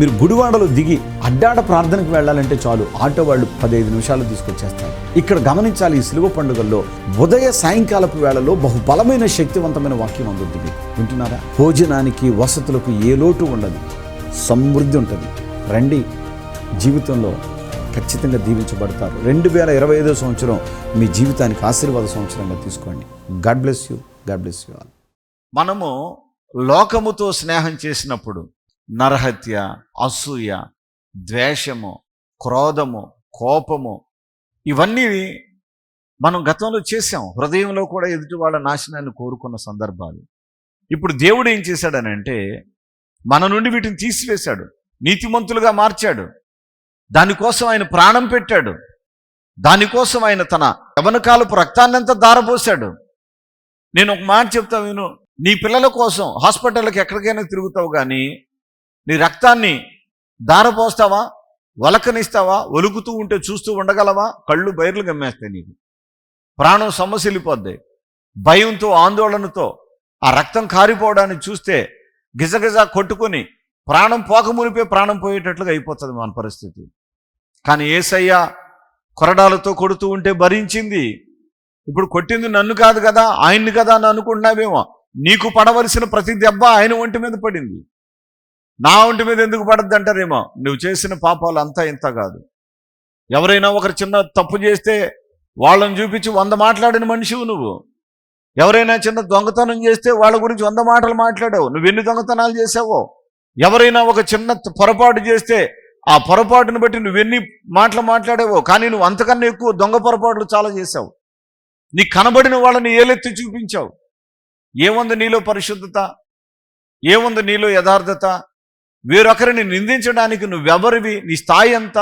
మీరు గుడివాడలో దిగి అడ్డాడ ప్రార్థనకు వెళ్ళాలంటే చాలు. ఆటో వాళ్ళు పదహైదు నిమిషాలు తీసుకొచ్చేస్తారు. ఇక్కడ గమనించాలి ఈ సిలువ పండుగల్లో ఉదయ సాయంకాలపు వేళలో బహుబలమైన శక్తివంతమైన వాక్యం అందుతుంది వింటున్నారా? భోజనానికి వసతులకు ఏ లోటు ఉండదు. సమృద్ధి ఉంటుంది. రండి. జీవితంలో ఖచ్చితంగా దీవించబడతారు. రెండు వేల ఇరవై ఐదో సంవత్సరం మీ జీవితానికి ఆశీర్వాద సంవత్సరంగా తీసుకోండి. God bless you. God bless you all. మనము లోకముతో స్నేహం చేసినప్పుడు నరహత్య అసూయ ద్వేషము క్రోధము కోపము ఇవన్నీ మనం గతంలో చేసాం హృదయంలో కూడా ఎదుటి వాళ్ళ నాశనాన్ని కోరుకున్న సందర్భాలు. ఇప్పుడు దేవుడు ఏం చేశాడనంటే మన నుండి వీటిని తీసివేశాడు. నీతిమంతులుగా మార్చాడు. దానికోసం ఆయన ప్రాణం పెట్టాడు. దానికోసం ఆయన తన యవనకాలపు రక్తాన్నంతా దారపోశాడు నేను ఒక మాట చెప్తా విను. నీ పిల్లల కోసం హాస్పిటల్కి ఎక్కడికైనా తిరుగుతావు కానీ నీ రక్తాన్ని దారపోస్తావా? వలకనిస్తావా? ఒలుకుతూ ఉంటే చూస్తూ ఉండగలవా? కళ్ళు బయర్లు గమ్మేస్తాయి నీకు. ప్రాణం సమస్యలిపోద్ది భయంతో ఆందోళనతో ఆ రక్తం కారిపోవడాన్ని చూస్తే గిజగిజ కొట్టుకొని ప్రాణం పోక మునిపే ప్రాణం పోయేటట్లుగా అయిపోతుంది మన పరిస్థితి. కానీ ఏసయ్య కొరడాలతో కొడుతూ ఉంటే భరించింది. ఇప్పుడు కొట్టింది నన్ను కాదు కదా ఆయన్ని కదా అని అనుకుంటున్నావేమో. నీకు పడవలసిన ప్రతి దెబ్బ ఆయన ఒంటి మీద పడింది. నా ఒంటి మీద ఎందుకు పడద్దు అంటారేమో? నువ్వు చేసిన పాపాలు అంతా ఇంత కాదు. ఎవరైనా ఒకరు చిన్న తప్పు చేస్తే వాళ్ళని చూపించి వంద మాట్లాడిన మనిషివు నువ్వు. ఎవరైనా చిన్న దొంగతనం చేస్తే వాళ్ళ గురించి వంద మాటలు మాట్లాడావు. నువ్వు ఎన్ని దొంగతనాలు చేసావో ఎవరైనా ఒక చిన్న పొరపాటు చేస్తే ఆ పొరపాటును బట్టి నువ్వెన్ని మాటలు మాట్లాడావో? కానీ నువ్వు అంతకన్నా ఎక్కువ దొంగ పొరపాట్లు చాలా చేశావు. నీ కనబడిన వాళ్ళని ఏలెత్తి చూపించావు. ఏముంది నీలో పరిశుద్ధత? ఏముంది నీలో యథార్థత? వేరొకరిని నిందించడానికి నువ్వెవరివి? నీ స్థాయి ఎంత?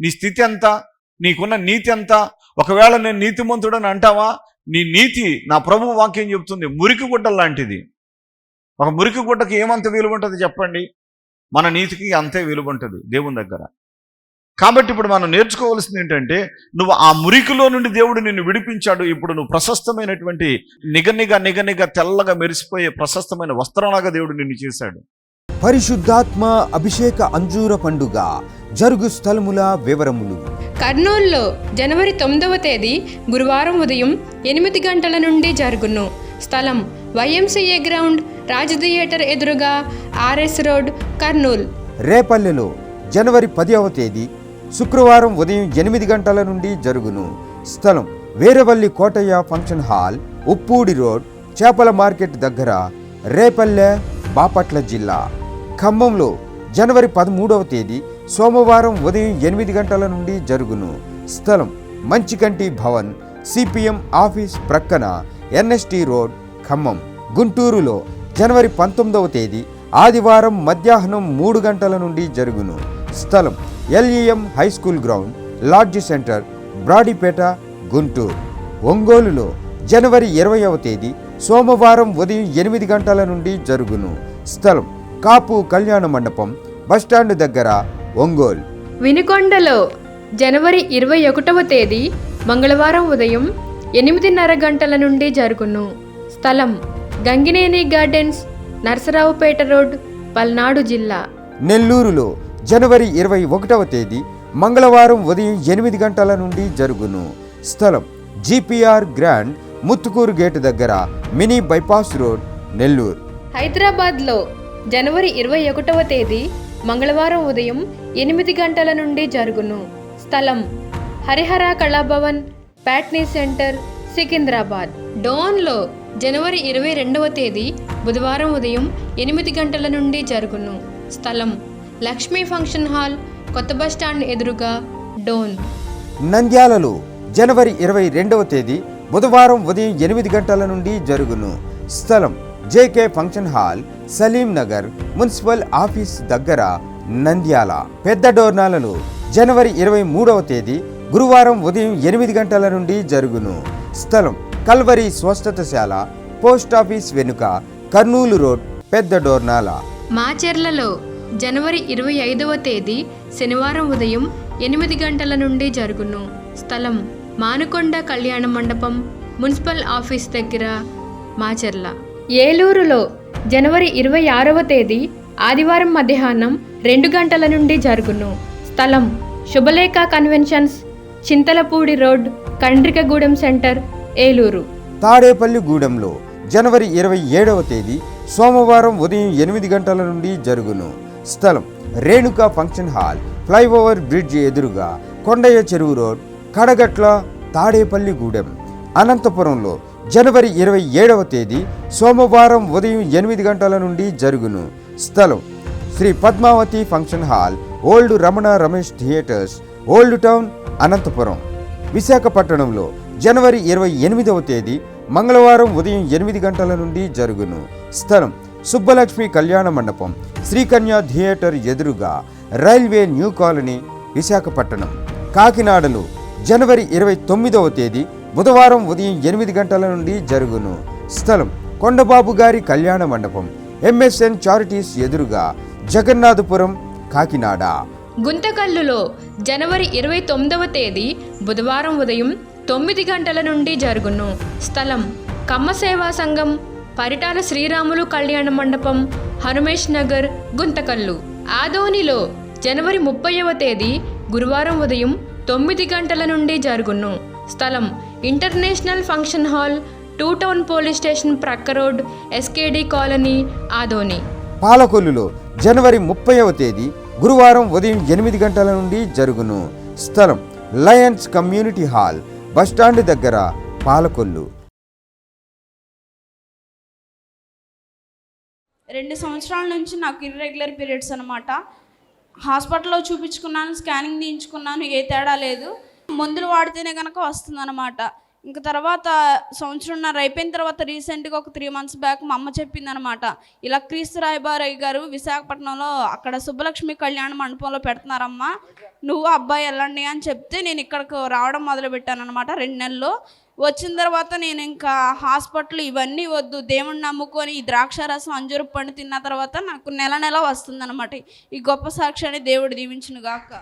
నీ స్థితి ఎంత? నీకున్న నీతి ఎంత? ఒకవేళ నేను నీతిమంతుడని అంటావా? నీ నీతి నా ప్రభు వాక్యం చెబుతుంది మురికి గుడ్డ లాంటిది. ఒక మురికి గుడ్డకి ఏమంత విలువ ఉంటుంది చెప్పండి? మన నీతికి అంతే విలువ ఉంటుంది దేవుని దగ్గర. కాబట్టి ఇప్పుడు మనం నేర్చుకోవాల్సింది ఏంటంటే నువ్వు ఆ మురికిలో నుండి దేవుడు నిన్ను విడిపించాడు. ఇప్పుడు నువ్వు ప్రశస్తమైనటువంటి నిగనిగ నిగనిగ తెల్లగా మెరిసిపోయే ప్రశస్తమైన వస్త్రంలాగా దేవుడు నిన్ను చేశాడు. పరిశుద్ధాత్మ అభిషేక అంజూర పండుగ జరుగు స్థలముల వివరములు. కర్నూలులో జనవరి తొమ్మిదవ తేదీ గురువారం ఉదయం ఎనిమిది గంటల నుండి జరుగును. స్థలం వైఎంసీఏ గ్రౌండ్ రాజ్ థియేటర్ ఎదురుగా ఆర్ఎస్ రోడ్ కర్నూల్. రేపల్లెలో జనవరి పదివ తేదీ శుక్రవారం ఉదయం ఎనిమిది గంటల నుండి జరుగును. స్థలం Veeravalli Kotaiah function hall Uppudi road చేపల మార్కెట్ దగ్గర రేపల్లె బాపట్ల జిల్లా. ఖమ్మంలో జనవరి పదమూడవ తేదీ సోమవారం ఉదయం ఎనిమిది గంటల నుండి జరుగును. స్థలం మంచికంటి భవన్ సిపిఎం ఆఫీస్ ప్రక్కన ఎన్ఎస్టి రోడ్ ఖమ్మం. గుంటూరులో జనవరి పంతొమ్మిదవ తేదీ ఆదివారం మధ్యాహ్నం మూడు గంటల నుండి జరుగును. స్థలం LEM high school ground lodge centre Brodipet Guntur. ఒంగోలులో జనవరి ఇరవైవ తేదీ సోమవారం ఉదయం ఎనిమిది గంటల నుండి జరుగును. స్థలం కాపు కళ్యాణ మండపం బస్టాండ్ దగ్గర ఒంగోలు. వినుకొండలో జనవరి ఇరవై ఒకటవ తేదీ మంగళవారం ఉదయం ఎనిమిదిన్నర గంటల నుండి జరుగును. స్థలం గంగినేని గార్డెన్స్ నరసరావుపేట రోడ్ పల్నాడు జిల్లా. నెల్లూరులో జనవరి ఇరవై ఒకటవ తేదీ మంగళవారం ఉదయం ఎనిమిది గంటల నుండి జరుగును. స్థలం జిపిఆర్ గ్రాండ్ ముత్తుకూరు గేటు దగ్గర మినీ బైపాస్ రోడ్ నెల్లూరు. హైదరాబాద్లో జనవరి ఇరవై ఒకటవ తేదీ మంగళవారం ఉదయం ఎనిమిది గంటల నుండి జరుగును. స్థలం హరిహర కళాభవన్ ప్యాట్నీ సెంటర్ సికింద్రాబాద్. డోన్లో జనవరి ఇరవై రెండవ తేదీ బుధవారం ఉదయం ఎనిమిది గంటల నుండి జరుగును. స్థలం లక్ష్మీ ఫంక్షన్ హాల్ కొత్త బస్టాండ్ ఎదురుగా డోన్. నంద్యాలలో జనవరి ఇరవై రెండవ తేదీ బుధవారం ఉదయం ఎనిమిది గంటల నుండి జరుగును. స్థలం JK function hall Salim Nagar municipal office దగ్గర నంద్యాల. పెద్ద డోర్నాలలో జనవరి ఇరవై మూడవ తేదీ గురువారం ఉదయం ఎనిమిది గంటల నుండి జరుగును. స్థలం కల్వరి స్వస్థతశాల పోస్ట్ ఆఫీస్ వెనుక కర్నూలు రోడ్ పెద్ద డోర్నాల. మాచెర్లలో జనవరి ఇరవై ఐదవ తేదీ శనివారం ఉదయం ఎనిమిది గంటల నుండి జరుగును. స్థలం మానుకొండ కళ్యాణ మండపం మున్సిపల్ ఆఫీస్ దగ్గర మాచెర్ల. ఏలూరులో జనవరి ఇరవై ఆరవ తేదీ ఆదివారం మధ్యాహ్నం రెండు గంటల నుండి జరుగును. స్థలం Subhalekha conventions Chintalapudi road Kandrikagudem centre Eluru. తాడేపల్లిగూడెంలో జనవరి ఇరవై ఏడవ తేదీ సోమవారం ఉదయం ఎనిమిది గంటల నుండి జరుగును. స్థలం Renuka function hall flyover bridge ఎదురుగా కొండయ్య చెరువు రోడ్ కడగట్ల తాడేపల్లిగూడెం అనంతపురంలో జనవరి ఇరవై ఏడవ తేదీ సోమవారం ఉదయం ఎనిమిది గంటల నుండి జరుగును. స్థలం Shri Padmavathi function hall old Ramana Ramesh theatres old town Anantapur. విశాఖపట్నంలో జనవరి ఇరవై ఎనిమిదవ తేదీ మంగళవారం ఉదయం ఎనిమిది గంటల నుండి జరుగును. స్థలం సుబ్బలక్ష్మి కళ్యాణ మండపం శ్రీకన్య థియేటర్ ఎదురుగా రైల్వే న్యూ కాలనీ విశాఖపట్నం. కాకినాడలో జనవరి ఇరవై తొమ్మిదవ తేదీ బుధవారం ఉదయం ఎనిమిది గంటల నుండి జరుగును. స్థలం కొండబాబు గారి కళ్యాణ మండపం. ఎంఎస్ఎన్ చారిటీస్ ఎదురుగా జగన్నాథపురం కాకినాడ. గుంతకల్లులో జనవరి ఇరవై తొమ్మిదవ తేదీ బుధవారం ఉదయం తొమ్మిది గంటల నుండి జరుగును. స్థలం కమ్మ సేవా సంఘం పరిటాల శ్రీరాములు కళ్యాణ మండపం హనుమేష్ నగర్ గుంతకల్లు. ఆదోనిలో జనవరి ముప్పైవ తేదీ గురువారం ఉదయం తొమ్మిది గంటల నుండి జరుగును. స్థలం international function hall two town police station ప్రక్క రోడ్ ఎస్కేడి కాలనీ ఆదోని. పాలకొల్లులో జనవరి ముప్పైవ తేదీ గురువారం ఉదయం ఎనిమిది గంటల నుండి జరుగును. స్థలం లయన్స్ కమ్యూనిటీ హాల్ బస్టాండ్ దగ్గర పాలకొల్లు. రెండు సంవత్సరాల నుంచి నాకు ఇర్రెగ్యులర్ పీరియడ్స్ అనమాట హాస్పిటల్లో చూపించుకున్నాను స్కానింగ్ తీయించుకున్నాను ఏ తేడా లేదు. మందులు వాడితేనే కనుక వస్తుందన్నమాట. ఇంకా తర్వాత సంవత్సరంన్నర అయిపోయిన తర్వాత రీసెంట్గా ఒక త్రీ మంత్స్ బ్యాక్ మా అమ్మ చెప్పిందనమాట ఇలా క్రీస్తు రాయబారయ్య గారు విశాఖపట్నంలో అక్కడ సుబ్బలక్ష్మి కళ్యాణ మండపంలో పెడుతున్నారమ్మా. నువ్వు అబ్బాయి వెళ్ళండి అని చెప్తే నేను ఇక్కడికి రావడం మొదలుపెట్టాను అనమాట రెండు నెలలు. వచ్చిన తర్వాత నేను ఇంకా హాస్పిటల్ ఇవన్నీ వద్దు దేవుణ్ణి నమ్ముకొని ఈ ద్రాక్ష రసం అంజూరు పండు తిన్న తర్వాత నాకు నెల నెల వస్తుందన్నమాట. ఈ గొప్ప సాక్ష్యాన్ని దేవుడు దీవించును గాక